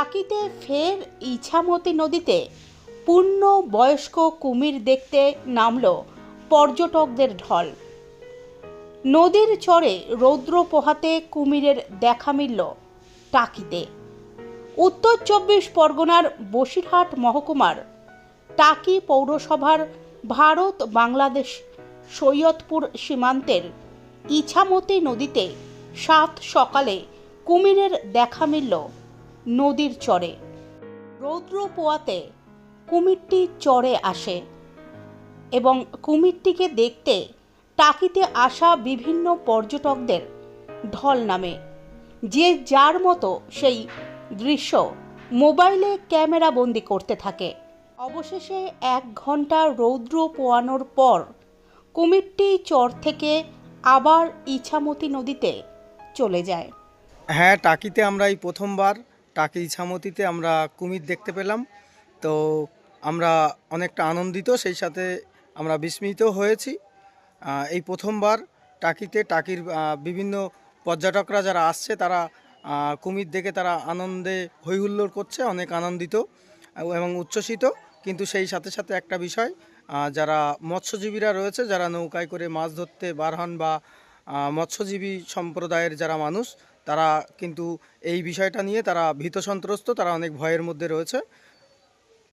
টাকিতে ফের ইছামতি নদীতে পূর্ণ বয়স্ক কুমির দেখতে নামল পর্যটকদের ঢল। নদীর চরে রৌদ্র পোহাতে কুমিরের দেখা মিলল টাকিতে। উত্তর চব্বিশ পরগনার বসিরহাট মহকুমার টাকি পৌরসভার ভারত বাংলাদেশ সৈয়দপুর সীমান্তের ইছামতি নদীতে সাত সকালে কুমিরের দেখা মিলল নদীর চরে। রৌদ্র পোয়াতে কুমিরটি চরে আসে এবং কুমিরটিকে দেখতে টাকিতে আসা বিভিন্ন পর্যটকদের ঢল নামে। যে যার মতো সেই দৃশ্য মোবাইলে ক্যামেরা বন্দি করতে থাকে। অবশেষে এক ঘণ্টা রৌদ্র পোয়ানোর পর কুমিরটি চর থেকে আবার ইছামতি নদীতে চলে যায়। হ্যাঁ টাকিতে আমরা এই প্রথমবার টাকি ইছামতিতে আমরা কুমির দেখতে পেলাম। তো আমরা অনেকটা আনন্দিত, সেই সাথে আমরা বিস্মিত হয়েছি। এই প্রথমবার টাকিতে টাকির বিভিন্ন পর্যটকরা যারা আসছে, তারা কুমির দেখে তারা আনন্দে হৈহুল্লোড় করছে, অনেক আনন্দিত এবং উচ্ছ্বসিত। কিন্তু সেই সাথে সাথে একটা বিষয় যারা মৎস্যজীবীরা রয়েছে, যারা নৌকায় করে মাছ ধরতে বার হন বা মৎস্যজীবী সম্প্রদায়ের যারা মানুষ তারা কিন্তু এই বিষয়টা নিয়ে তারা ভীত সন্ত্রস্ত তারা অনেক ভয়ের মধ্যে রয়েছে।